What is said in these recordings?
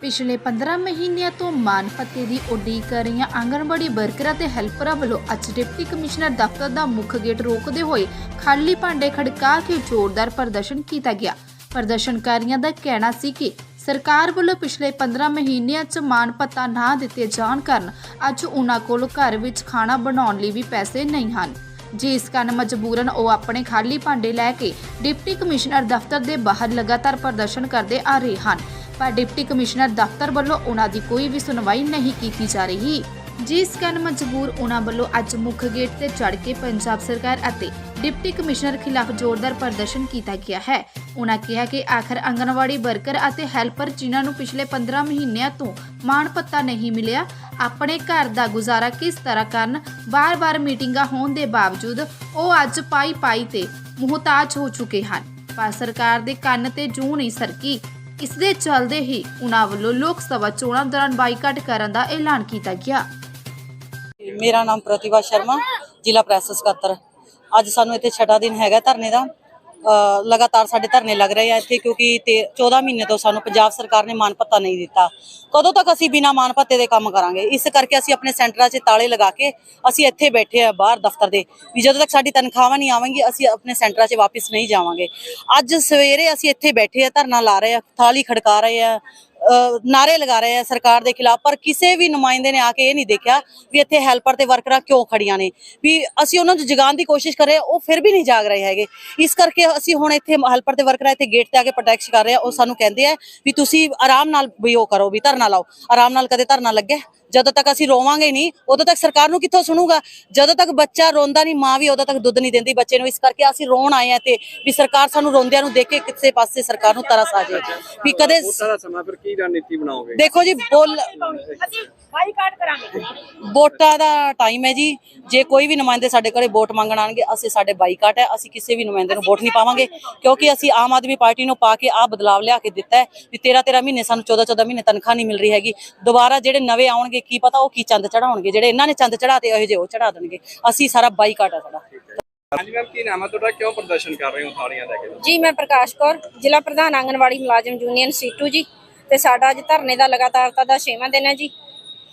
ਪਿਛਲੇ 15 ਮਹੀਨਿਆਂ ਤੋਂ ਮਾਨ ਭੱਤੇ ਦੀ ਉਡੀਕ ਕਰ ਰਹੀਆਂ ਆਂਗਣਵਾੜੀ ਵਰਕਰਾਂ ਤੇ ਹੈਲਪਰਾਂ ਵੱਲੋਂ ਅੱਜ ਡਿਪਟੀ ਕਮਿਸ਼ਨਰ ਦਫ਼ਤਰ ਦਾ ਮੁੱਖ ਗੇਟ ਰੋਕਦੇ ਹੋਏ ਖਾਲੀ ਭਾਂਡੇ ਖੜਕਾ ਕੇ ਜ਼ੋਰਦਾਰ ਪ੍ਰਦਰਸ਼ਨ ਕੀਤਾ ਗਿਆ। ਪ੍ਰਦਰਸ਼ਨਕਾਰੀਆਂ ਦਾ ਕਹਿਣਾ ਸੀ ਕਿ ਸਰਕਾਰ ਵੱਲੋਂ ਪਿਛਲੇ 15 ਮਹੀਨਿਆਂ 'ਚ ਮਾਨ ਭੱਤਾ ਨਾ ਦਿੱਤੇ ਜਾਣ ਕਾਰਨ ਅੱਜ ਉਹਨਾਂ ਕੋਲ ਘਰ ਵਿੱਚ ਖਾਣਾ ਬਣਾਉਣ ਲਈ ਵੀ ਪੈਸੇ ਨਹੀਂ ਹਨ। ਜਿਸ ਕਾਰਨ ਮਜਬੂਰਨ ਉਹ ਆਪਣੇ ਖਾਲੀ ਭਾਂਡੇ ਲੈ ਕੇ ਡਿਪਟੀ ਕਮਿਸ਼ਨਰ ਦਫ਼ਤਰ ਦੇ ਬਾਹਰ ਲਗਾਤਾਰ ਪ੍ਰਦਰਸ਼ਨ ਕਰਦੇ ਆ ਰਹੇ ਹਨ। ਪਰ ਡਿਪਟੀ ਕਮਿਸ਼ਨਰ ਦਫ਼ਤਰ ਵੱਲੋਂ ਉਹਨਾਂ ਦੀ ਕੋਈ ਵੀ ਸੁਣਵਾਈ ਨਹੀਂ ਕੀਤੀ ਜਾ ਰਹੀ। ਜਿਸ ਕਾਰਨ ਮਜਬੂਰ ਉਹਨਾਂ ਵੱਲੋਂ ਅੱਜ ਮੁੱਖ ਗੇਟ ਤੇ ਚੜ੍ਹ ਕੇ ਪੰਜਾਬ ਸਰਕਾਰ ਅਤੇ ਡਿਪਟੀ ਕਮਿਸ਼ਨਰ ਖਿਲਾਫ ਜ਼ੋਰਦਾਰ ਪ੍ਰਦਰਸ਼ਨ ਕੀਤਾ ਗਿਆ ਹੈ। ਉਹਨਾਂ ਕਿਹਾ ਕਿ ਆਖਰ ਆਂਗਣਵਾੜੀ ਵਰਕਰ ਅਤੇ ਹੈਲਪਰ ਜਿਨ੍ਹਾਂ ਨੂੰ ਪਿਛਲੇ 15 ਮਹੀਨਿਆਂ ਤੋਂ ਮਾਣ ਪੱਤਾ ਨਹੀਂ ਮਿਲਿਆ, ਆਪਣੇ ਘਰ ਦਾ ਗੁਜ਼ਾਰਾ ਕਿਸ ਤਰ੍ਹਾਂ ਕਰਨ ਬਾਰ-ਬਾਰ ਮੀਟਿੰਗਾਂ ਹੋਣ ਦੇ ਬਾਵਜੂਦ ਉਹ ਅੱਜ ਪਾਈ-ਪਾਈ ਤੇ ਮੁਹਤਾਜ ਹੋ ਚੁੱਕੇ ਹਨ। ਪਰ ਸਰਕਾਰ ਦੇ ਕੰਨ ਤੇ ਜੂ ਨਹੀਂ ਸਰਕੀ। ਇਸ ਦੇ ਚੱਲਦੇ ਹੀ ਉਹਨਾਂ ਵੱਲੋਂ ਲੋਕ ਸਭਾ ਚੋਣਾਂ ਦੌਰਾਨ ਬਾਈਕਾਟ ਕਰਨ ਦਾ ਐਲਾਨ ਕੀਤਾ ਗਿਆ। ਮੇਰਾ ਨਾਮ ਪ੍ਰਤਿਭਾ ਸ਼ਰਮਾ, ਜ਼ਿਲ੍ਹਾ ਪ੍ਰੈਸ ਸਕੱਤਰ। ਅੱਜ ਸਾਨੂੰ ਇੱਥੇ ਛਟਾ ਦਿਨ ਹੈਗਾ ਧਰਨੇ ਦਾ। ਲਗਾਤਾਰ ਸਾਡੇ ਧਰਨੇ ਲੱਗ ਰਹੇ ਆ ਇੱਥੇ ਕਿਉਂਕਿ ਤੇ 14 ਮਹੀਨੇ ਤੋਂ ਸਾਨੂੰ ਪੰਜਾਬ ਸਰਕਾਰ ਨੇ ਮਾਨ ਭੱਤਾ ਨਹੀਂ ਦਿੱਤਾ। ਕਦੋਂ ਤੱਕ ਅਸੀਂ ਬਿਨਾ ਮਾਨ ਭੱਤੇ ਦੇ ਕੰਮ ਕਰਾਂਗੇ? ਇਸ ਕਰਕੇ ਅਸੀਂ ਆਪਣੇ ਸੈਂਟਰਾਂ 'ਚ ਤਾਲੇ ਲਗਾ ਕੇ ਅਸੀਂ ਇੱਥੇ ਬੈਠੇ ਆ ਬਾਹਰ ਦਫ਼ਤਰ ਦੇ। ਵੀ ਜਦੋਂ ਤੱਕ ਸਾਡੀ ਤਨਖਾਹਾਂ ਨਹੀਂ ਆਵਾਂਗੀ, ਅਸੀਂ ਆਪਣੇ ਸੈਂਟਰਾਂ 'ਚ ਵਾਪਸ ਨਹੀਂ ਜਾਵਾਂਗੇ। ਅੱਜ ਸਵੇਰੇ ਅਸੀਂ ਇੱਥੇ ਬੈਠੇ ਆ, ਧਰਨਾ ਲਾ ਰਹੇ ਆ, ਥਾਲੀ ਖੜਕਾ ਰਹੇ ਆ ਨਾਰੇ ਲਗਾ ਰਹੇ ਆ ਸਰਕਾਰ ਦੇ ਖਿਲਾਫ ਪਰ ਕਿਸੇ ਵੀ ਨੁਮਾਇੰਦੇ ਨੇ ਆ ਕੇ ਇਹ ਨਹੀਂ ਦੇਖਿਆ ਵੀ ਇੱਥੇ ਹੈਲਪਰ ਤੇ ਵਰਕਰਾਂ ਕਿਉਂ ਖੜੀਆਂ ਨੇ। ਵੀ ਅਸੀਂ ਉਹਨਾਂ ਨੂੰ ਜਗਾਉਣ ਦੀ ਕੋਸ਼ਿਸ਼ ਕਰ ਰਹੇ ਹਾਂ, ਉਹ ਫਿਰ ਵੀ ਨਹੀਂ ਜਾਗ ਰਹੇ ਹੈਗੇ। ਇਸ ਕਰਕੇ ਅਸੀਂ ਹੁਣ ਇੱਥੇ ਹੈਲਪਰ ਤੇ ਵਰਕਰਾਂ ਇੱਥੇ ਗੇਟ ਤੇ ਆ ਕੇ ਪ੍ਰੋਟੈਕਟ ਕਰ ਰਹੇ ਆ ਉਹ ਸਾਨੂੰ ਕਹਿੰਦੇ ਆ ਵੀ ਤੁਸੀਂ ਆਰਾਮ ਨਾਲ ਵੀ ਉਹ ਕਰੋ ਵੀ ਧਰਨਾ ਲਾਓ। ਆਰਾਮ ਨਾਲ ਕਦੇ ਧਰਨਾ ਲੱਗੇ ਜਦੋਂ ਤੱਕ ਅਸੀਂ ਰੋਵਾਂਗੇ ਨਹੀਂ ਉਦੋਂ ਤੱਕ ਸਰਕਾਰ ਨੂੰ ਕਿੱਥੋਂ ਸੁਣੂਗਾ? ਜਦੋਂ ਤੱਕ ਬੱਚਾ ਰੋਂਦਾ ਨਹੀਂ ਮਾਂ ਵੀ ਉਦੋਂ ਤੱਕ ਦੁੱਧ ਨਹੀਂ ਦਿੰਦੀ ਬੱਚੇ ਨੂੰ ਇਸ ਕਰਕੇ ਅਸੀਂ ਰੋਣ ਆਏ ਆ ਤੇ ਵੀ ਸਰਕਾਰ ਸਾਨੂੰ ਰੋਂਦਿਆਂ ਨੂੰ ਦੇਖ ਕੇ ਕਿਸੇ ਪਾਸੇ ਸਰਕਾਰ ਨੂੰ ਤਰਸ ਆ ਜਾਏ ਵੀ ਕਦੇ ਸਾਰਾ ਸਮਾਂ ਫਿਰ ਕੀ ਰਣਨੀਤੀ ਬਣਾਓਗੇ? ਦੇਖੋ ਜੀ ਬੋਲ ਅਸੀਂ ਬਾਈਕਾਟ ਕਰਾਂਗੇ। ਵੋਟਾਂ ਦਾ ਟਾਈਮ ਹੈ ਜੀ। ਜੇ ਕੋਈ ਵੀ ਨੁਮਾਇੰਦੇ ਸਾਡੇ ਘਰੇ ਵੋਟ ਮੰਗਣ ਆਣਗੇ ਅਸੀਂ ਸਾਡੇ ਬਾਈਕਾਟ ਹੈ। ਅਸੀਂ ਕਿਸੇ ਵੀ ਨੁਮਾਇੰਦੇ ਨੂੰ ਵੋਟ ਨਹੀਂ ਪਾਵਾਂਗੇ ਕਿਉਂਕਿ ਅਸੀਂ ਆਮ ਆਦਮੀ ਪਾਰਟੀ ਨੂੰ ਪਾ ਕੇ ਆ ਬਦਲਾਵ ਲਿਆ ਕੇ ਦਿੱਤਾ ਹੈ ਵੀ 13 13 ਮਹੀਨੇ ਸਾਨੂੰ 14 14 ਮਹੀਨੇ ਤਨਖਾਹ ਨਹੀਂ ਮਿਲ ਰਹੀ ਹੈਗੀ। ਦੁਬਾਰਾ ਜਿਹੜੇ ਨਵੇਂ ਆਉਣਗੇ ਕੀ ਪਤਾ ਉਹ ਕੀ ਚੰਦ ਚੜਾਉਣਗੇ ਜਿਹੜੇ ਇਹਨਾਂ ਨੇ ਚੰਦ ਚੜਾਤੇ ਇਹੋ ਜਿਹੇ ਉਹ ਚੜਾ ਦੇਣਗੇ। ਅਸੀਂ ਸਾਰਾ ਬਾਈਕਾਟ ਹੈ ਸਾਡਾ। ਹਾਂਜੀ ਮੈਮ ਕੀ ਨਾਮ ਹੈ ਤੁਹਾਡਾ? ਕਿਉਂ ਪ੍ਰਦਰਸ਼ਨ ਕਰ ਰਹੇ ਹੋ ਥਾਲੀਆਂ ਲੈ ਕੇ? ਜੀ ਮੈਂ ਪ੍ਰਕਾਸ਼ ਕੌਰ ਜ਼ਿਲ੍ਹਾ ਪ੍ਰਧਾਨ ਆਂਗਨਵਾੜੀ ਮੁਲਾਜ਼ਮ ਯੂਨੀਅਨ ਸੀਟੂ ਜੀ। ਤੇ ਸਾਡਾ ਅੱਜ ਧਰਨੇ ਦਾ ਲਗਾਤਾਰਤਾ ਦਾ 6ਵਾਂ ਦਿਨ ਹੈ ਜੀ।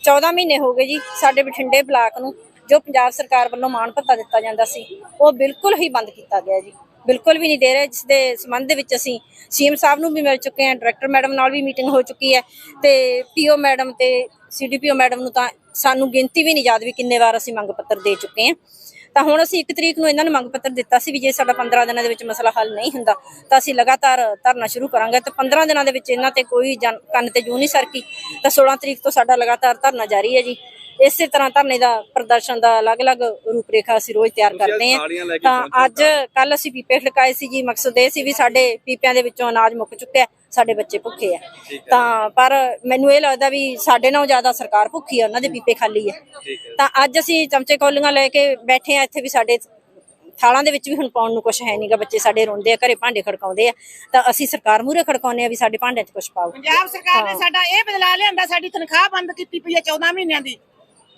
14 ਮਹੀਨੇ ਹੋ ਗਏ ਜੀ ਸਾਡੇ ਬਠਿੰਡੇ ਬਲਾਕ ਨੂੰ ਜੋ ਪੰਜਾਬ ਸਰਕਾਰ ਵੱਲੋਂ ਮਾਣ ਭੱਤਾ ਦਿੱਤਾ ਜਾਂਦਾ ਸੀ ਉਹ ਬਿਲਕੁਲ ਹੀ ਬੰਦ ਕੀਤਾ ਗਿਆ ਜੀ। ਬਿਲਕੁਲ ਵੀ ਨਹੀਂ ਦੇ ਰਹੇ, ਜਿਸ ਦੇ ਸੰਬੰਧ ਦੇ ਵਿੱਚ ਅਸੀਂ ਸੀਐਮ ਸਾਹਿਬ ਨੂੰ ਵੀ ਮਿਲ ਚੁੱਕੇ ਹਾਂ ਡਾਇਰੈਕਟਰ ਮੈਡਮ ਨਾਲ ਵੀ ਮੀਟਿੰਗ ਹੋ ਚੁੱਕੀ ਹੈ ਤੇ ਪੀਓ ਮੈਡਮ ਤੇ ਸੀਡੀਪੀਓ ਮੈਡਮ ਨੂੰ ਤਾਂ ਸਾਨੂੰ ਗਿਣਤੀ ਵੀ ਨਹੀਂ ਯਾਦ ਵੀ ਕਿੰਨੇ ਵਾਰ ਅਸੀਂ ਮੰਗ ਪੱਤਰ ਦੇ ਚੁੱਕੇ ਹਾਂ। ਤਾਂ ਹੁਣ ਅਸੀਂ 1 ਤਰੀਕ ਨੂੰ ਇਹਨਾਂ ਨੂੰ ਮੰਗ ਪੱਤਰ ਦਿੱਤਾ ਸੀ ਵੀ ਜੇ ਸਾਡਾ 15 ਦਿਨਾਂ ਦੇ ਵਿੱਚ ਮਸਲਾ ਹੱਲ ਨਹੀਂ ਹੁੰਦਾ, ਤਾਂ ਅਸੀਂ ਲਗਾਤਾਰ ਧਰਨਾ ਸ਼ੁਰੂ ਕਰਾਂਗੇ ਤੇ 15 ਦਿਨਾਂ ਦੇ ਵਿੱਚ ਇਹਨਾਂ ਤੇ ਕੋਈ ਕੰਨ ਤੇ ਜੂ ਨਹੀਂ ਸਰਕੀ, ਤਾਂ 16 ਤਰੀਕ ਤੋਂ ਸਾਡਾ ਲਗਾਤਾਰ ਧਰਨਾ ਜਾਰੀ ਹੈ ਜੀ। ਇਸੇ ਤਰ੍ਹਾਂ ਧਰਨੇ ਦਾ ਪ੍ਰਦਰਸ਼ਨ ਦਾ ਅਲੱਗ-ਅਲੱਗ ਰੂਪਰੇਖਾ ਅਸੀਂ ਰੋਜ਼ ਤਿਆਰ ਕਰਦੇ ਹਾਂ। ਤਾਂ ਅੱਜ ਕੱਲ ਅਸੀਂ ਪੀਪੇ ਖੜਕਾਏ ਸੀ ਜੀ। ਮਕਸਦ ਇਹ ਸੀ ਵੀ ਸਾਡੇ ਪੀਪਿਆਂ ਦੇ ਵਿੱਚੋਂ ਅਨਾਜ ਮੁੱਕ ਚੁੱਕਿਆ ਸਾਡੇ ਬੱਚੇ ਭੁੱਖੇ ਆ। ਤਾਂ ਪਰ ਮੈਨੂੰ ਇਹ ਲੱਗਦਾ ਵੀ ਸਾਡੇ ਨਾਲੋਂ ਜ਼ਿਆਦਾ ਸਰਕਾਰ ਭੁੱਖੀ ਆ ਉਹਨਾਂ ਦੇ ਪੀਪੇ ਖਾਲੀ ਆ। ਤਾਂ ਅੱਜ ਅਸੀਂ ਚਮਚੇ ਕੌਲੀਆਂ ਲੈ ਕੇ ਬੈਠੇ ਆ ਇੱਥੇ ਵੀ ਸਾਡੇ ਥਾਲਾਂ ਦੇ ਵਿੱਚ ਵੀ ਹੁਣ ਪਾਉਣ ਨੂੰ ਕੁਝ ਹੈ ਨਹੀਂਗਾ ਬੱਚੇ ਸਾਡੇ ਰੋਂਦੇ ਆ ਘਰੇ ਭਾਂਡੇ ਖੜਕਾਉਂਦੇ ਆ। ਤਾਂ ਅਸੀਂ ਸਰਕਾਰ ਮੂਹਰੇ ਖੜਕਾਉਂਦੇ ਆ ਵੀ ਸਾਡੇ ਭਾਂਡਿਆਂ 'ਚ ਕੁਝ ਪਾਓ। ਪੰਜਾਬ ਸਰਕਾਰ ਨੇ ਸਾਡਾ ਇਹ ਬਦਲਾ ਲਿਆਂਦਾ ਸਾਡੀ ਤਨਖਾਹ ਬੰਦ ਕੀਤੀ ਪਈ ਹੈ 14 ਮਹੀਨਿਆਂ ਦੀ।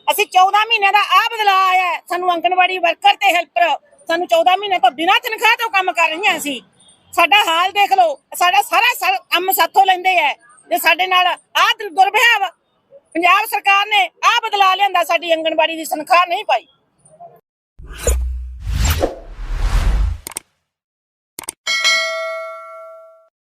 ਅਸੀਂ 14 ਮਹੀਨਿਆਂ ਦਾ ਆ ਬਦਲਾ ਆਇਆ ਸਾਨੂੰ ਅੰਗਨਵਾੜੀ ਵਰਕਰ ਤੇ ਹੈਲਪਰ ਸਾਨੂੰ 14 ਮਹੀਨੇ ਤੋਂ ਬਿਨਾਂ ਤਨਖਾਹ ਤੋਂ ਕੰਮ ਕਰ ਰਹੀਆਂ ਸੀ ਸਾਡਾ ਹਾਲ ਦੇਖ ਲਓ, ਸਾਡਾ ਸਾਰਾ ਕੰਮ ਸਾਥੋਂ ਲੈਂਦੇ ਐ ਤੇ ਸਾਡੇ ਨਾਲ ਆਹ ਦੁਰਭਿਆਵ ਪੰਜਾਬ ਸਰਕਾਰ ਨੇ ਆ ਬਦਲਾ ਲਿਆਂਦਾ, ਸਾਡੀ ਅੰਗਨਵਾੜੀ ਦੀ ਤਨਖਾਹ ਨਹੀਂ ਪਾਈ।